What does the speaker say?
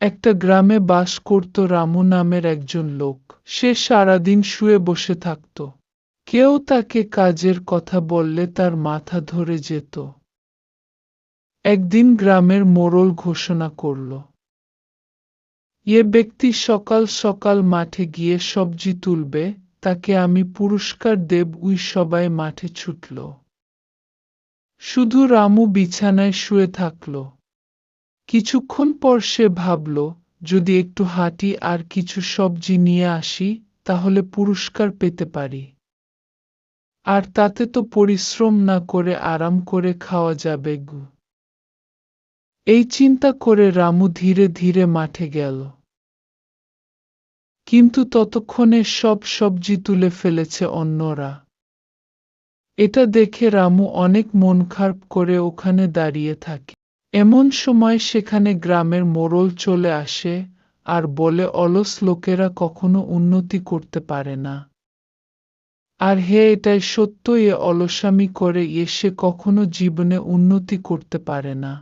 একটা গ্রামে বাস করত রামু নামের একজন লোক। সে সারাদিন শুয়ে বসে থাকত। কেউ তাকে কাজের কথা বললে তার মাথা ধরে যেত। একদিন গ্রামের মোড়ল ঘোষণা করল, এ ব্যক্তি সকাল সকাল মাঠে গিয়ে সবজি তুলবে, তাকে আমি পুরস্কার দেব, উই সবাই মাঠে ছুটল। শুধু রামু বিছানায় শুয়ে থাকল। কিছুক্ষণ পর সে ভাবল, যদি একটু হাঁটি আর কিছু সবজি নিয়ে আসি, তাহলে পুরস্কার পেতে পারি। আর তাতে তো পরিশ্রম না করে আরাম করে খাওয়া যাবে গু। এই চিন্তা করে রামু ধীরে ধীরে মাঠে গেল। কিন্তু ততক্ষণে সব সবজি তুলে ফেলেছে অন্যরা। এটা দেখে রামু অনেক মন খারাপ করে ওখানে দাঁড়িয়ে থাকে। এমন সময় সেখানে গ্রামের মোড়ল চলে আসে আর বলে, অলস লোকেরা কখনো উন্নতি করতে পারে না। আর হে, এটাই সত্য, এ অলসামি করে এসে কখনো জীবনে উন্নতি করতে পারে না।